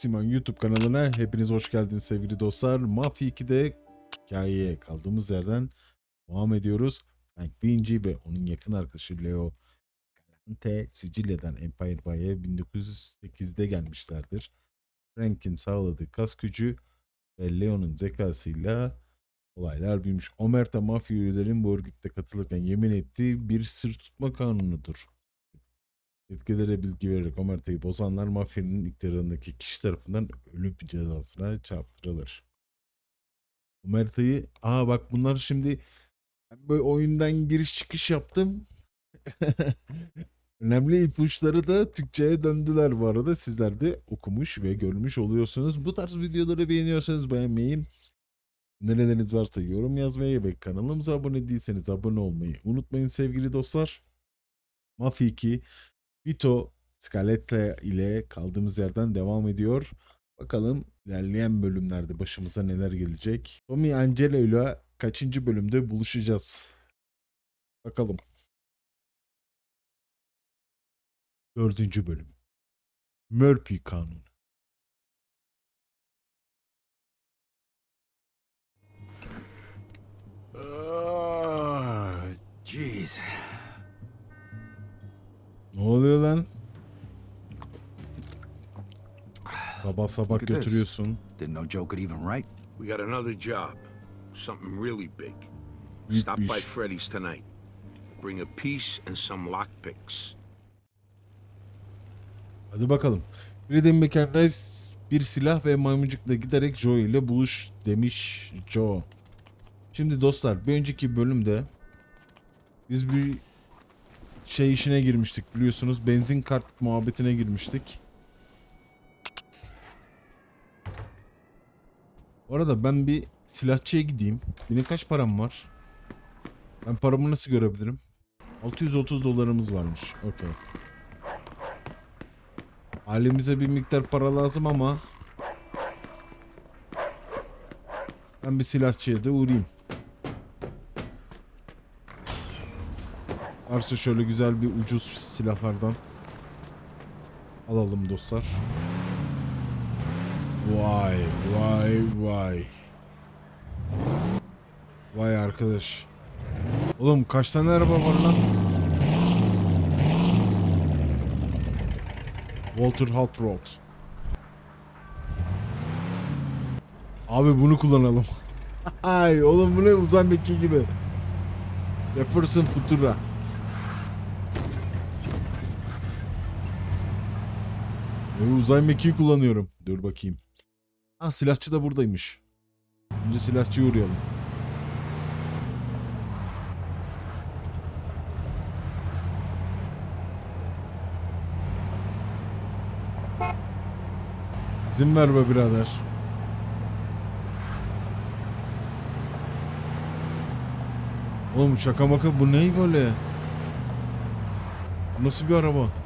Simon YouTube kanalına hepiniz hoş geldiniz sevgili dostlar. Mafya 2'de hikayeye kaldığımız yerden devam ediyoruz. Frank Vinci ve onun yakın arkadaşı Leo Galante Sicilya'dan Empire Bay'e 1908'de gelmişlerdir. Frank'in sağladığı kas gücü ve Leo'nun zekasıyla olaylar büyümüş. Omerta mafya üyelerin bu örgütte katılırken yemin ettiği bir sır tutma kanunudur. Yetkililere bilgi vererek Omerta'yı bozanlar mafyanın iktidarındaki kişi tarafından ölüm cezasına çarptırılır. Omerta'yı, aa bak bunlar şimdi ben böyle oyundan giriş çıkış yaptım. Önemli ipuçları da Türkçe'ye döndüler bu arada. Sizler de okumuş ve görmüş oluyorsunuz. Bu tarz videoları beğeniyorsanız beğenmeyi, nereleriniz varsa yorum yazmayı ve kanalımıza abone değilseniz abone olmayı unutmayın sevgili dostlar. Mafya 2 Vito Scaletta ile kaldığımız yerden devam ediyor. Bakalım ilerleyen bölümlerde başımıza neler gelecek. Tommy Angelo ile kaçıncı bölümde buluşacağız? Bakalım. Dördüncü bölüm. Murphy Kanunu. Oh, Ne oluyor lan? Sabah sabah Look at this. götürüyorsun. Didn't know Joe could even write. We got another job. Something really big. Büyük Stop bir by iş. Freddy's tonight. Bring a piece and some lockpicks. Hadi bakalım. Freddie Mercury bir silah ve maymuncukla giderek Joe ile buluş demiş Joe. Şimdi dostlar bir önceki bölümde biz bir şey işine girmiştik biliyorsunuz. Benzin kart muhabbetine girmiştik. Bu arada ben bir silahçıya gideyim. Benim kaç param var? Ben paramı nasıl görebilirim? 630 dolarımız varmış. Okey. Ailemize bir miktar para lazım ama ben bir silahçıya da uğrayayım. Varsa şöyle güzel bir ucuz silahlardan alalım dostlar. Vay vay vay. Vay arkadaş. Oğlum kaç tane araba var lan? Walter Hot Rod. Abi bunu kullanalım. Ay oğlum bu ne uzay mekiği gibi. Jefferson Futura. Uzay mekiği kullanıyorum. Dur bakayım. Ha silahçı da buradaymış. Önce silahçıya uğrayalım. İzin ver be birader. Oğlum şaka maka bu ne böyle? Nasıl bir araba?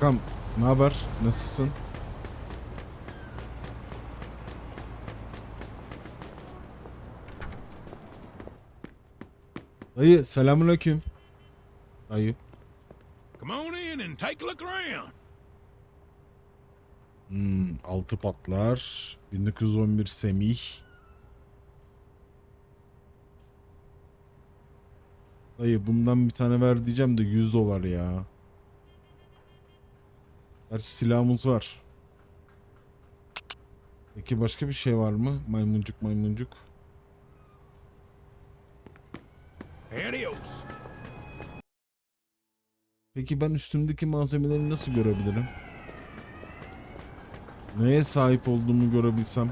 Kankam ne haber? Nasılsın? Dayı selamünaleyküm. Dayı. Come on in and take a look around. Hmm, altı patlar. 1911 Semih. Dayı bundan bir tane ver diyeceğim de 100 dolar ya. Gerçi silahımız var. Peki başka bir şey var mı? Maymuncuk maymuncuk. Adios. Peki ben üstümdeki malzemeleri nasıl görebilirim? Neye sahip olduğumu görebilsem?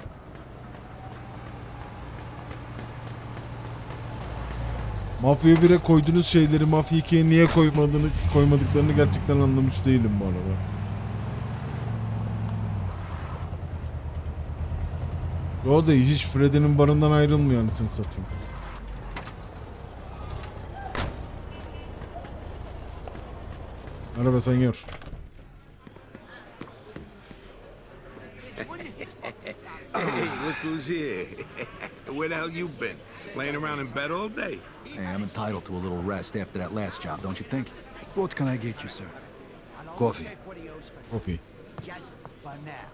Mafya 1'e koyduğunuz şeyleri Mafya 2'ye niye koymadığını, koymadıklarını gerçekten anlamış değilim bu arada. O da hiç Freddy'nin barından ayrılmıyor anasını satayım. Merhaba senyor. Hey, look who's here. Where the hell you been? Laying around in bed all day? Hey, I'm entitled to a little rest after that last job, don't you think? What can I get you, sir? Coffee. Coffee. Just for now.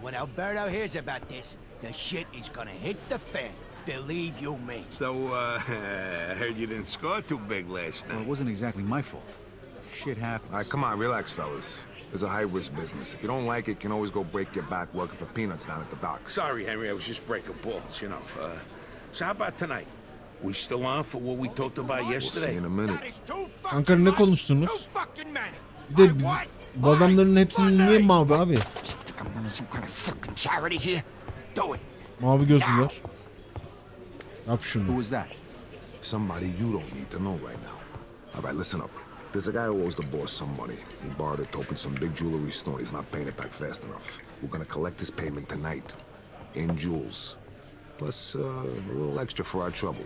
When Alberto hears about this, the shit is gonna hit the fan. Believe you me. So, uh, I heard you didn't score too big last night. Well, it wasn't exactly my fault. Shit happens. All right, come on, relax, fellas. It's a high-risk business. If you don't like it, you can always go break your back working for peanuts down at the docks. Sorry, Henry, I was just breaking balls, you know. Uh, so how about tonight? We still on for what we talked about We'll see yesterday? in a minute. That is too fucking Kanka ne much. konuştunuz? Too fucking many. Bir de biz, bu adamların hepsinin niye mavi abi? Think I'm running some kind of fucking charity here? Do it. Mavi gözlüler. Yap Who şunu. was that? Somebody you don't need to know right now. All right, listen up. There's a guy who owes the boss some money. He borrowed it to open some big jewelry store. He's not paying it back fast enough. We're gonna collect his payment tonight. In jewels. Plus, uh, a little extra for our trouble.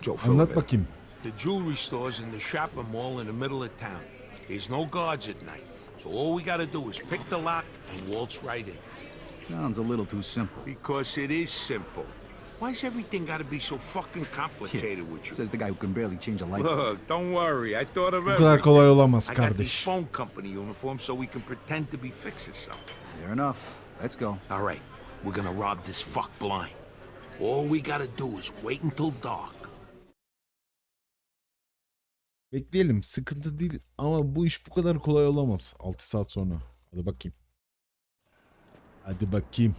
Joe, fill Anlat it in. bakayım. The jewelry store's in the shopping mall in the middle of town. There's no guards at night. So all we gotta do is pick the lock and waltz right in. Sounds a little too simple. Because it is simple. Why's everything gotta be so fucking complicated with you? Says the guy who can barely change a light bulb. Look, don't worry. I thought of Bu everything. kadar kolay olamaz I got these kardeş. phone company uniforms so we can pretend to be fixing something. Fair enough. Let's go. All right, we're gonna rob this fuck blind. All we gotta do is wait until dark. Bekleyelim. Sıkıntı değil ama bu iş bu kadar kolay olamaz. 6 saat sonra. Hadi bakayım. Hadi bakayım.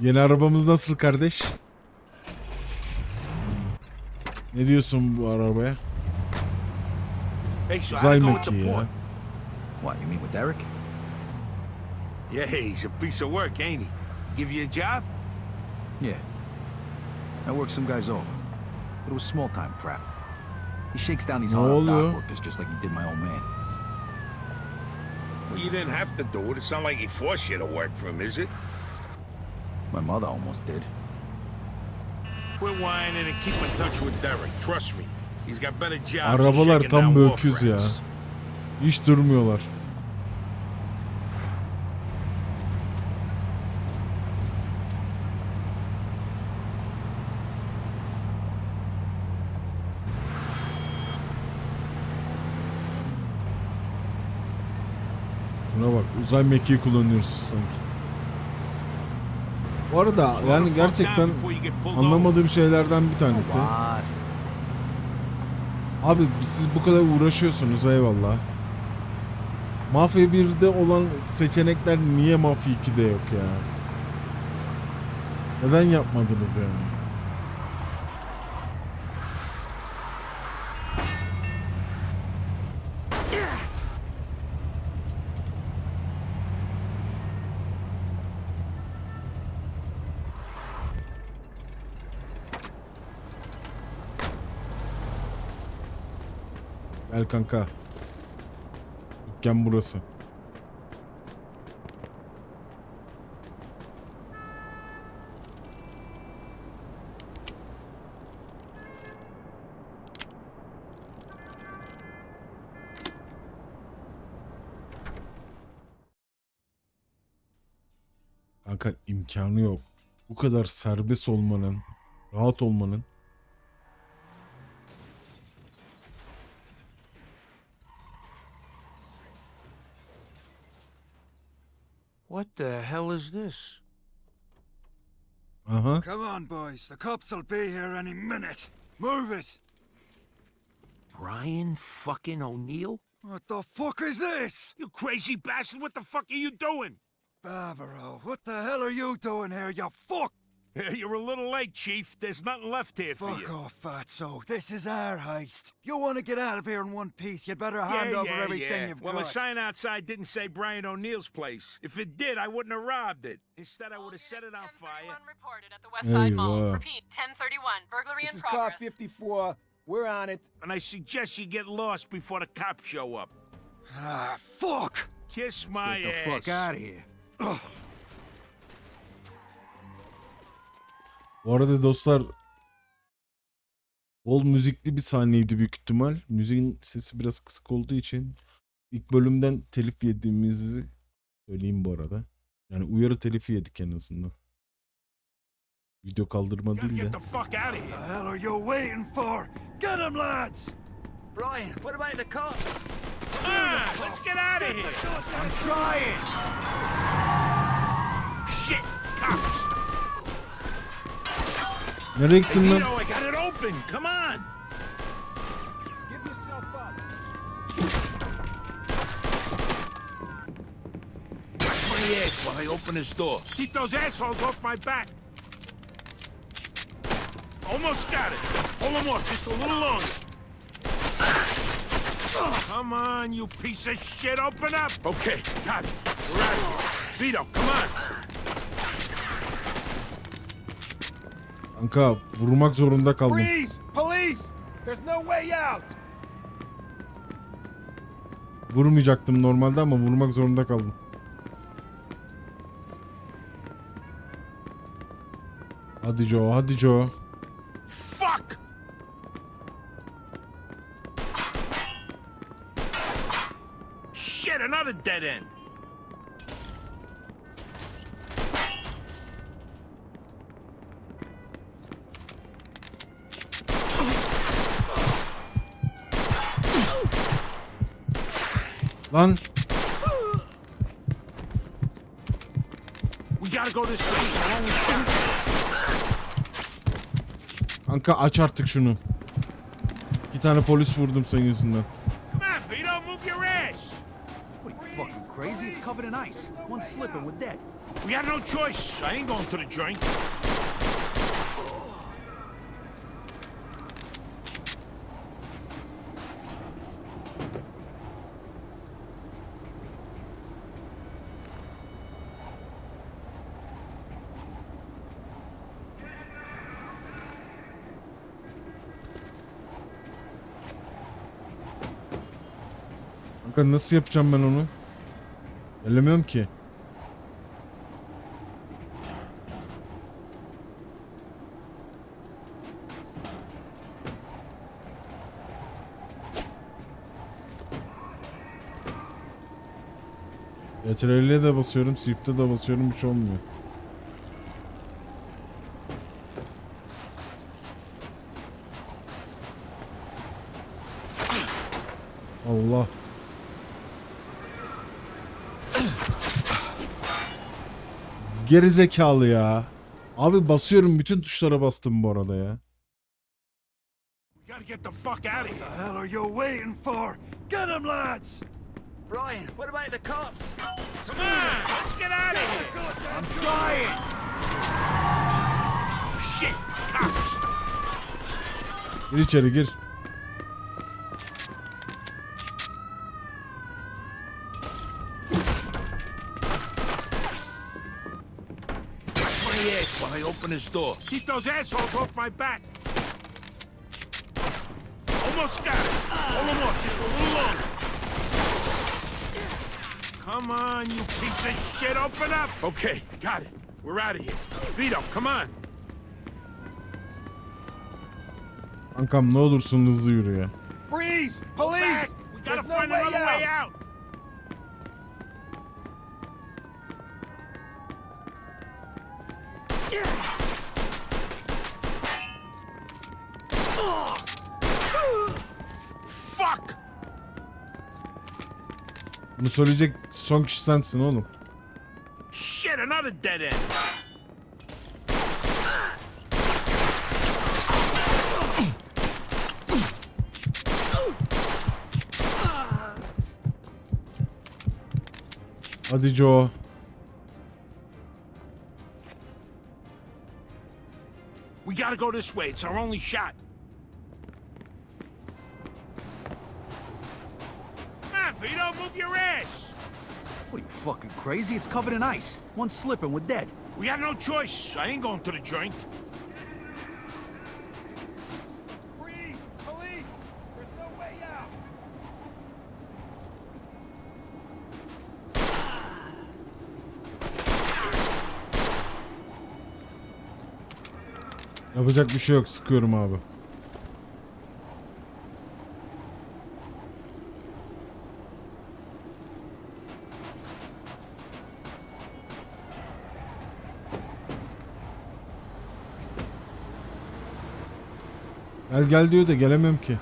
Yeni arabamız nasıl kardeş? Ne diyorsun bu arabaya? Hey, so mekiği ya. What, you mean with Derek? Yeah, he's a piece of work, ain't he? Give you a job? Yeah. I worked some guys over. But it was small time crap. He shakes down these hard dock workers just like he did my old man. You didn't have to do it. It's not like he forced you to work for him, is it? My mother almost did. Quit whining and keep in touch with Derek. Trust me. He's got better jobs. than Arabalar tam öküz ya. Hiç durmuyorlar. Şuna bak uzay mekiği kullanıyoruz sanki. Bu arada yani gerçekten anlamadığım şeylerden bir tanesi. Abi siz bu kadar uğraşıyorsunuz eyvallah. Mafya 1'de olan seçenekler niye Mafya 2'de yok ya? Neden yapmadınız yani? Gel kanka. Dükkan burası. Kanka imkanı yok. Bu kadar serbest olmanın, rahat olmanın What the hell is this? Aha. Come on, boys. The cops will be here any minute. Move it. Brian fucking O'Neill? What the fuck is this? You crazy bastard, what the fuck are you doing? Barbaro, what the hell are you doing here, you fuck? You're a little late, Chief. There's nothing left here for Fuck off, fatso. This is our heist. You want to get out of here in one piece, you'd better hand over everything you've well, got. the sign outside didn't say Brian O'Neill's place. If it did, I wouldn't have robbed it. Instead, I would have set it on fire. 1031 reported at the West Side Mall. Eyvah. Repeat, 1031. Burglary This in is car 54. We're on it. And I suggest you get lost before the cops show up. Ah, fuck! Kiss my Get the ass. fuck out of here. Bu arada dostlar bol müzikli bir sahneydi büyük ihtimal. Müziğin sesi biraz kısık olduğu için ilk bölümden telif yediğimizi söyleyeyim bu arada. Yani uyarı telifi yedik en azından. Video kaldırma değil de. Brian, what about the cops? Ah, let's get out of here. I'm trying! Shit, Nereye Hey, lan? Vito, I got it open. Come on. Give yourself up. Watch my ass while I open this door. Keep those assholes off my back. Almost got it. Hold them off just a little longer. Come on, you piece of shit. Open up. Okay, got it. We're out of here. Vito, come on. Kanka vurmak zorunda kaldım. Freeze! Police! There's no way out! Vurmayacaktım normalde ama vurmak zorunda kaldım. Hadi Joe, hadi Joe. Fuck! Shit, another dead end. Lan We gotta go this way. It's our only shot. kanka aç artık şunu. İki tane polis vurdum senin yüzünden. Crazy? It's covered in ice. One slip and we're dead. We got no choice. I ain't going to the joint. Kanka nasıl yapacağım ben onu? Ellemiyorum ki. CTRL'e de basıyorum, Shift'e de basıyorum, hiç olmuyor. Allah. Geri zekalı ya. Abi basıyorum bütün tuşlara bastım bu arada ya. Gotta get the fuck out of The here. hell are you waiting for? Get him, lads! Brian, what about the cops? Come on, let's get out of here. I'm trying! Shit, cops. Gir içeri gir. Watch my ass while I open this door. Keep those assholes off my back. Almost got it. Hold them off just a little longer. Come on, you piece of shit. Open up. Okay, got it. We're out of here. Vito, come on. Kankam ne olursun hızlı yürü ya. Freeze! Police! We gotta There's no find way another way out. Fuck! Bunu söyleyecek son kişi sensin oğlum. Shit, another dead end. Hadi Joe. Gotta go this way. It's our only shot. Come on, Vito, move your ass. What are you fucking crazy? It's covered in ice. One slip and we're dead. We got no choice. I ain't going to the joint. Yapacak bir şey yok. Sıkıyorum abi. Gel gel diyor da gelemem ki.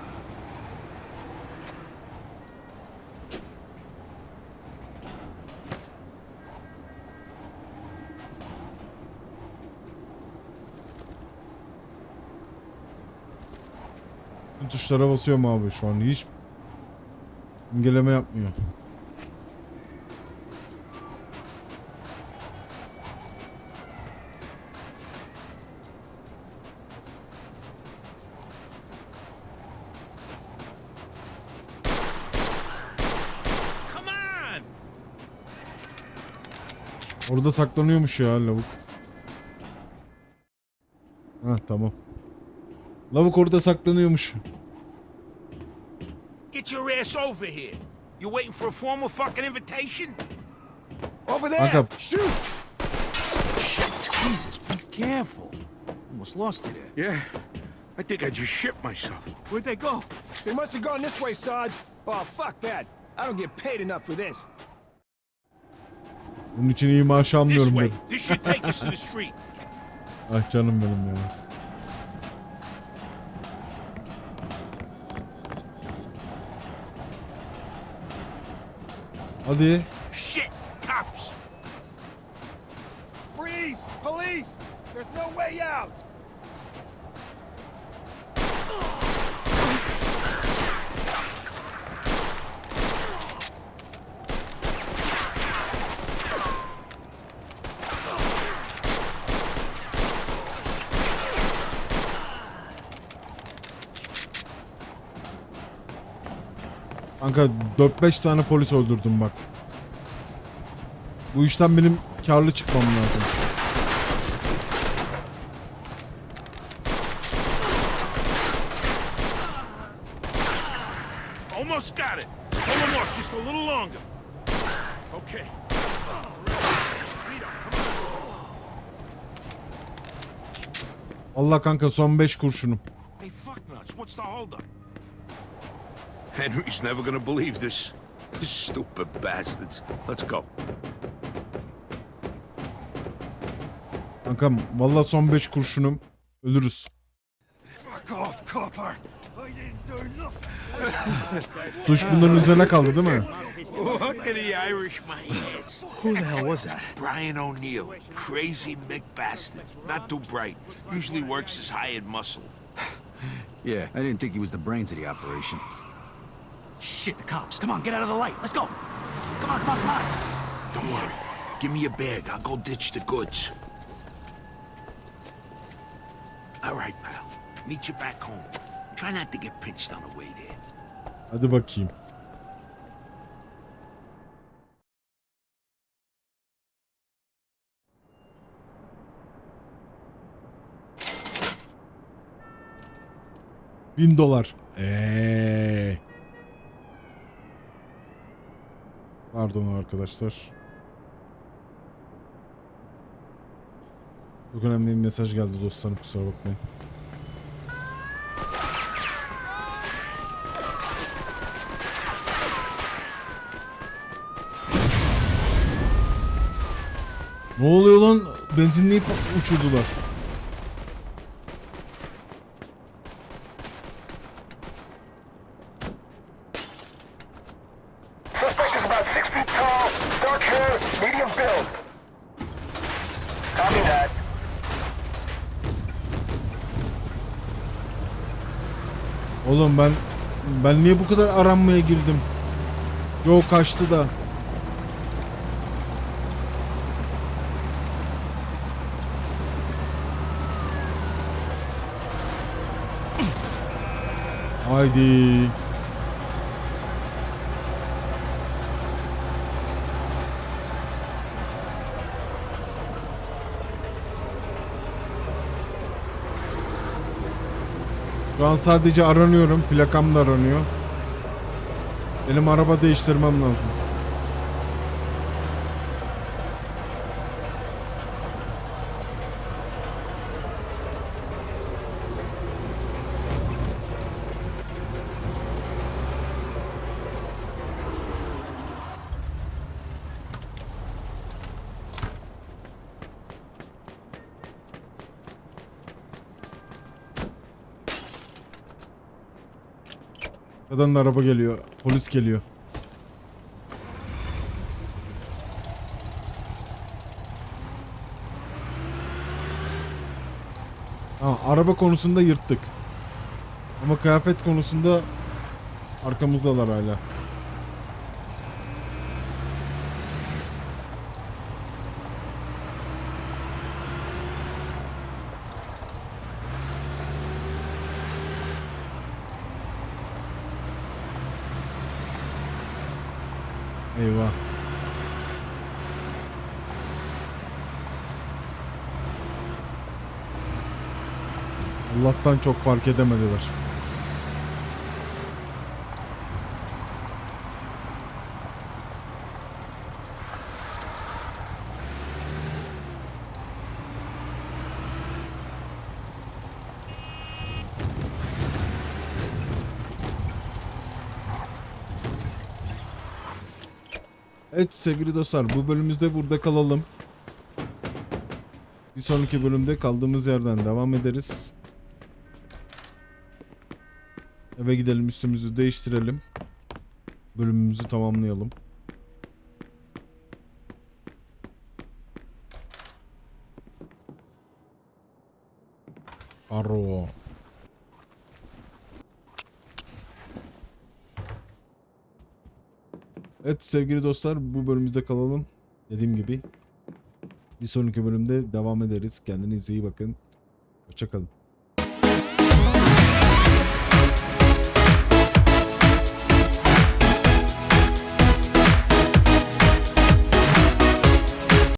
Tüm Tuşlara basıyorum abi şu an hiç imgeleme yapmıyor. Orada saklanıyormuş ya lavuk. Ha tamam. Lavuk orada saklanıyormuş. Get your ass over here. You waiting for a formal fucking invitation? Over there! Kanka Shoot! Jesus, be careful. Almost lost you there. Yeah. I think I just shit myself. Where'd they go? They must have gone this way, Sarge. Oh, fuck that. I don't get paid enough for this. bunun için iyi maaş This almıyorum way. dedi. This should take us to the street. Ah canım benim ya. Hadi. Shit! Cops! Freeze! Police! There's no way out! Kanka 4-5 tane polis öldürdüm bak. Bu işten benim karlı çıkmam lazım. Almost got it. Hold them off just a little longer. Okay. Allah kanka son 5 kurşunum. Hey, fuck nuts. What's the holdup? Henry's never gonna believe this. Stupid bastards. Let's go. Kankam valla son 5 kurşunum. Ölürüz. Fuck off, copper. I didn't do nothing. Suç bunların üzerine kaldı değil mi? Look at the Irish my ass. Who the hell was that? Brian O'Neill. Crazy Mick bastard. Not too bright. Usually works his hired muscle. Yeah, I didn't think he was the brains of the operation. Shit, the cops. Come on, get out of the light. Let's go. Come on, come on, come on. Don't worry. Give me a bag. I'll go ditch the goods. All right, pal. Meet you back home. Try not to get pinched on the way there. Hadi bakayım. Bin dolar. Eee. Pardon arkadaşlar. Çok önemli bir mesaj geldi dostlarım kusura bakmayın. Ne oluyor lan? Benzinliği uçurdular. Ben ben niye bu kadar aranmaya girdim? Joe kaçtı da. Haydi. An sadece aranıyorum. Plakam da aranıyor. Benim araba değiştirmem lazım. Arkadan da araba geliyor. Polis geliyor. Ha, araba konusunda yırttık. Ama kıyafet konusunda arkamızdalar hala. Eyvah. Allah'tan çok fark edemediler. Sevgili dostlar bu bölümümüzde burada kalalım. Bir sonraki bölümde kaldığımız yerden devam ederiz. Eve gidelim üstümüzü değiştirelim. Bölümümüzü tamamlayalım. Arro. Evet sevgili dostlar bu bölümümüzde kalalım. Dediğim gibi bir sonraki bölümde devam ederiz. Kendinize iyi bakın. Hoşçakalın.